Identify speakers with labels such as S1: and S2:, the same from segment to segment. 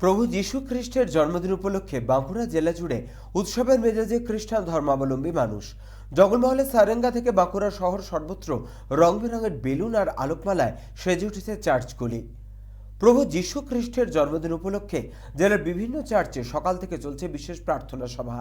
S1: প্রভু যীশু খ্রিস্টের জন্মদিন উপলক্ষে বাঁকুড়া জেলা জুড়ে উৎসবের মেজাজে খ্রিস্টান ধর্মাবলম্বী মানুষ। জগন্মহলে সারেঙ্গা থেকে বাঁকুড়া শহর সর্বত্র রং বেরঙের বেলুন আর আলোকমালায় সেজে উঠেছে চার্চগুলি। প্রভু যীশু খ্রিস্টের জন্মদিন উপলক্ষে জেলার বিভিন্ন চার্চে সকাল থেকে চলছে বিশেষ প্রার্থনা সভা।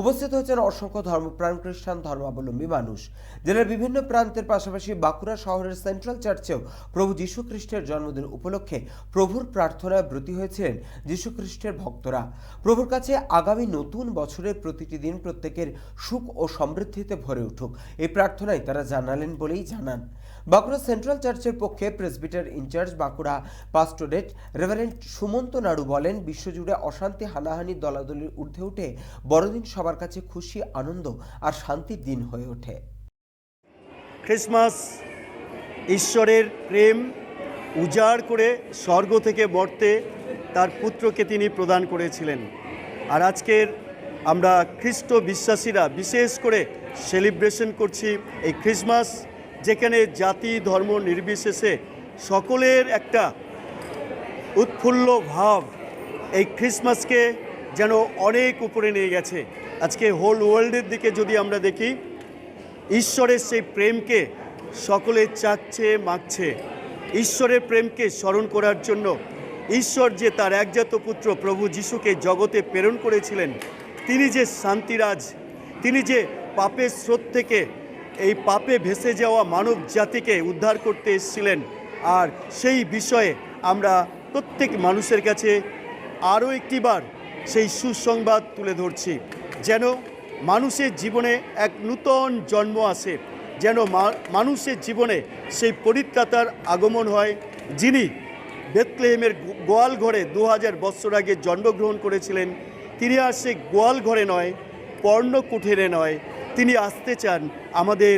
S1: উপস্থিত হচ্ছেন অসংখ্য ধর্মপ্রাণ খ্রিস্টান ধর্মাবলম্বী মানুষ। জেলার বিভিন্ন প্রান্তের পাশাপাশি বাঁকুড়া শহরের সেন্ট্রাল চার্চেও প্রভু যীশু খ্রিস্টের জন্মদিন উপলক্ষে প্রভুর প্রার্থনায় ব্রতী হয়েছিলেন যীশু খ্রিস্টের ভক্তরা। প্রভুর কাছে আগামী নতুন বছরের প্রতিটি দিন প্রত্যেকের সুখ ও সমৃদ্ধিতে ভরে উঠুক। এই প্রার্থনায় তারা জানালেন বলেই জানান। বাঁকুড়া সেন্ট্রাল চার্চের পক্ষে presbyter in charge Bankura pastorate reverend Sumanta Naru বলেন, বিশ্বজুড়ে অশান্তি হানাহানি দলাদলির ঊর্ধ্বে উঠে বড়দিন সবার কাছে খুশি, আনন্দ আর শান্তির দিন হয়ে ওঠে।
S2: ক্রিসমাস ঈশ্বরের প্রেম উজাড় করে স্বর্গ থেকে বর্তে তার পুত্রকে তিনি প্রদান করেছিলেন। আর আজকের আমরা খ্রিস্ট বিশ্বাসীরা বিশেষ করে সেলিব্রেশন করছি এই ক্রিসমাস, যেখানে জাতি, ধর্ম নির্বিশেষে সকলের একটা উৎফুল্ল ভাব এই ক্রিসমাসকে যেন অনেক উপরে নিয়ে গেছে। আজকে হোল ওয়ার্ল্ডের দিকে যদি আমরা দেখি, ঈশ্বরের সেই প্রেমকে সকলে চাচ্ছে মাগছে ঈশ্বরের প্রেমকে স্মরণ করার জন্য ঈশ্বর যে তার একজাত পুত্র প্রভু যিশুকে জগতে প্রেরণ করেছিলেন, তিনি যে শান্তিরাজ, তিনি যে পাপের স্রোত থেকে এই পাপে ভেসে যাওয়া মানব জাতিকে উদ্ধার করতে এসেছিলেন, আর সেই বিষয়ে আমরা প্রত্যেক মানুষের কাছে আরও একটিবার সেই সুসংবাদ তুলে ধরছি, যেন মানুষের জীবনে এক নূতন জন্ম আসে, যেন মানুষের জীবনে সেই পরিত্রাতার আগমন হয়, যিনি বেতলেহেমের গোয়াল ঘরে দু হাজার বৎসর আগে জন্মগ্রহণ করেছিলেন। তিনি আর সে গোয়াল ঘরে নয় পর্ণ কুঠেরে নয়। তিনি আসতে চান আমাদের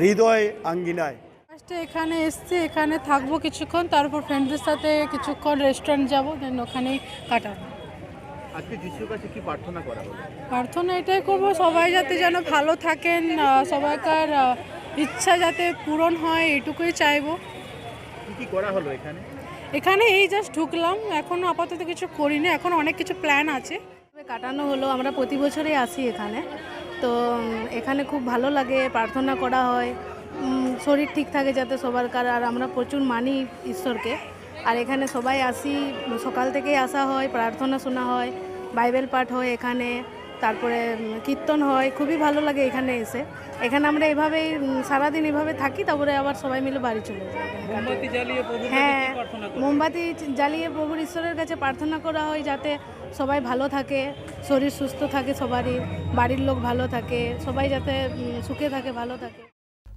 S2: হৃদয় আঙ্গিনায়।
S3: ফার্স্টে এখানে এসছি এখানে থাকব কিছুক্ষণ তারপর ফ্রেন্ডদের সাথে কিছুক্ষণ রেস্টুরেন্ট যাব দেন ওখানেই কাটাবো।
S4: আজকে যিশুর কাছে কি প্রার্থনা করা হলো?
S3: প্রার্থনা এটাই করব সবাই যাতে যেন ভালো থাকেন সবাইকার ইচ্ছা যাতে পূরণ হয় এটুকুই চাইব।
S4: কি কি করা হলো এখানে?
S3: এখানে এই জাস্ট ঢুকলাম এখনও আপাতত কিছু করিনি এখন অনেক কিছু প্ল্যান আছে।
S5: কাটানো হলো আমরা প্রতি বছরই আসি এখানে। তো এখানে খুব ভালো লাগে প্রার্থনা করা হয়। শরীর ঠিক থাকে যাতে সবার কার আর আমরা প্রচুর মানি ঈশ্বরকে। আর এখানে সবাই আসি সকাল থেকেই আসা হয় প্রার্থনা শোনা হয় বাইবেল পাঠ হয় এখানে তারপরে কীর্তন হয় খুবই ভালো লাগে এখানে এসে। এখানে আমরা এভাবেই সারাদিন এভাবে থাকি তারপরে আবার সবাই মিলে বাড়ি চলে যাই। হ্যাঁ মোমবাতি জ্বালিয়ে প্রভুর ঈশ্বরের কাছে প্রার্থনা করা হয় যাতে সবাই ভালো থাকে শরীর সুস্থ থাকে সবারই বাড়ির লোক ভালো থাকে সবাই যাতে সুখে থাকে ভালো থাকে।